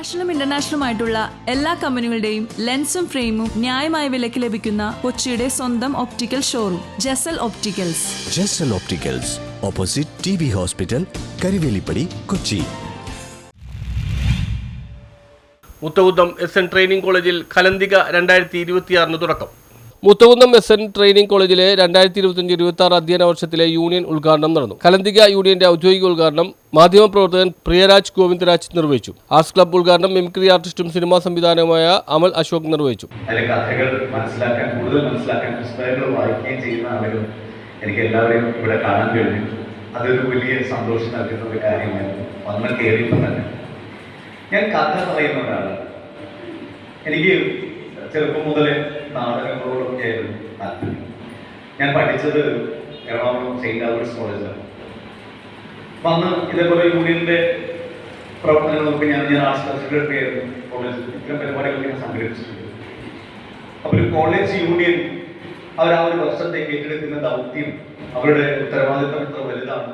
നാഷണലും ഇന്റർനാഷണലും ആയിട്ടുള്ള എല്ലാ കമ്പനികളുടെയും ലെൻസും ഫ്രെയിമും ന്യായമായ വിലയ്ക്ക് ലഭിക്കുന്ന കൊച്ചിയുടെ സ്വന്തം optical showroom Jasal opticals Jasal opticals opposite T B hospital Karuvelippady Kochi Moothakunnam S N training കോളേജിൽ കലന്തിക രണ്ടായിരത്തി ഇരുപത്തിയാറിന് തുടക്കം. മുത്തകുന്നം എസ് എൻ ട്രെയിനിംഗ് കോളേജിലെ രണ്ടായിരത്തി ഇരുപത്തിയഞ്ച് ഇരുപത്തി ആറ് അധ്യയന വർഷത്തിലെ യൂണിയൻ ഉദ്ഘാടനം നടന്നു. കലന്തിക യൂണിയന്റെ ഔദ്യോഗിക ഉദ്ഘാടനം മാധ്യമപ്രവർത്തകൻ പ്രിയരാജ് ഗോവിന്ദരാജ് നിർവഹിച്ചു. ആർട്സ് ക്ലബ് ഉദ്ഘാടനം മിമിക്രി ആർട്ടിസ്റ്റും സിനിമാ സംവിധാനവുമായ അമൽ അശോക് നിർവഹിച്ചു. കഥകൾ മനസ്സിലാക്കാൻ കൂടുതൽ മനസ്സിലാക്കാൻ പുസ്തകങ്ങൾ വായിക്കുകയും ചെയ്യുന്ന ആളുകൾ എനിക്ക് എല്ലാവരെയും ഇവിടെ കാണാൻ കഴിഞ്ഞു. അതൊരു വലിയ സന്തോഷം നൽകുന്ന ഒരു കാര്യമായിരുന്നു വന്ന് കയറിയപ്പോൾ തന്നെ ഞാൻ കഥ പറയുന്ന ഒരാളാണ് എനിക്ക് ചെറുപ്പം മുതലേ നാടകങ്ങളോടൊക്കെ ആയിരുന്നു താല്പര്യം. ഞാൻ പഠിച്ചത് എറണാകുളം സെയിന്റ് ആൽബർട്ട്സ് കോളേജിലാണ്. വന്ന് ഇതേപോലെ യൂണിയന്റെ പ്രവർത്തനങ്ങളൊക്കെ ഞാൻ ഞാൻ സെക്രട്ടറി ആയിരുന്നു കോളേജിൽ ഇത്തരം പരിപാടികളൊക്കെ ഞാൻ സംഘടിപ്പിച്ചിട്ടുണ്ട്. അപ്പോൾ ഒരു കോളേജ് യൂണിയൻ അവർ ആ ഒരു വർഷത്തേക്ക് ഏറ്റെടുക്കുന്ന ദൗത്യം അവരുടെ ഉത്തരവാദിത്തം എത്ര വലുതാണ്.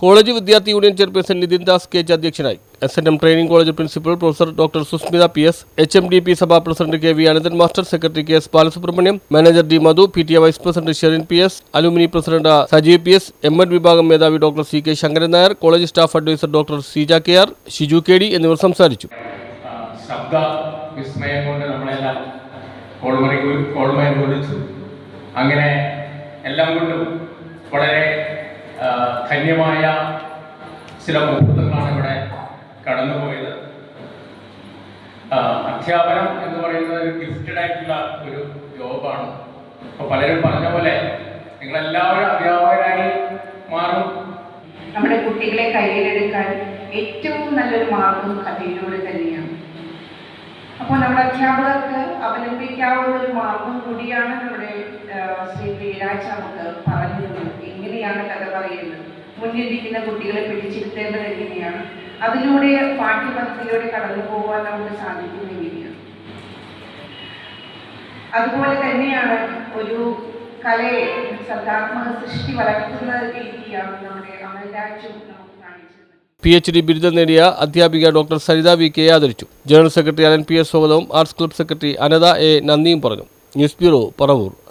കോളേജ് വിദ്യാർത്ഥി union chairperson Nithin Das K G അധ്യക്ഷനായി. S N M training college principal professor doctor Susmitha P S H M D P സഭാ president K V Ananthan master secretary K S Balasubrahmanyam manager D Madhu P T A vice president Sherin P S alumni president Sajeev P S M Ed വിഭാഗം മേധാവി doctor C K Sankaran Nair college staff advisor doctor Seeja K R Shiju K D എന്നിവർ സംസാരിച്ചു. ശബ്ദ കൊണ്ട് നമ്മളെല്ലാം അങ്ങനെ എല്ലാം കൊണ്ടും വളരെ ധന്യമായ ചില മുഹൂർത്തങ്ങളാണ് ഇവിടെ കടന്നുപോയത്. അധ്യാപനം എന്ന് പറയുന്നത് ഒരു ഗിഫ്റ്റഡ് ആയിട്ടുള്ള ഒരു ജോബാണ് അപ്പോൾ പലരും പറഞ്ഞ പോലെ നിങ്ങളെല്ലാവരും അധ്യാപകരായി മാറും. നമ്മുടെ കുട്ടികളെ കയ്യിലെടുക്കാൻ ഏറ്റവും നല്ലൊരു മാർഗം കഥയിലൂടെ തന്നെയാണ്. അപ്പോൾ നമ്മുടെ അധ്യാപകർക്ക് അവലംബിക്കാവുന്ന ഒരു മാർഗം കൂടിയാണ് നമ്മുടെ ശ്രീ പ്രിയരാജ് നമുക്ക് പറഞ്ഞു എങ്ങനെയാണ് കഥ പറയുന്നത്. മുന്നിലിരിക്കുന്ന കുട്ടികളെ പിടിച്ചിരുത്തേണ്ടത് എങ്ങനെയാണ്? അതിലൂടെ പാഠ്യപദ്ധതിയിലൂടെ കടന്നു പോകാൻ നമുക്ക് സാധിക്കുന്നില്ല അതുപോലെ തന്നെയാണ് ഒരു കലയെ സർഗാത്മക സൃഷ്ടി വളർത്തുന്ന രീതിയാണ് നമ്മുടെ അമൽരാജു പി എച്ച് ഡി ബിരുദം നേടിയ അധ്യാപിക ഡോക്ടർ സരിത വി കെ ആദരിച്ചു. General secretary Alan P S സ്വാഗതവും arts club secretary Anatha A നന്ദിയും പറഞ്ഞു. News bureau Paravur.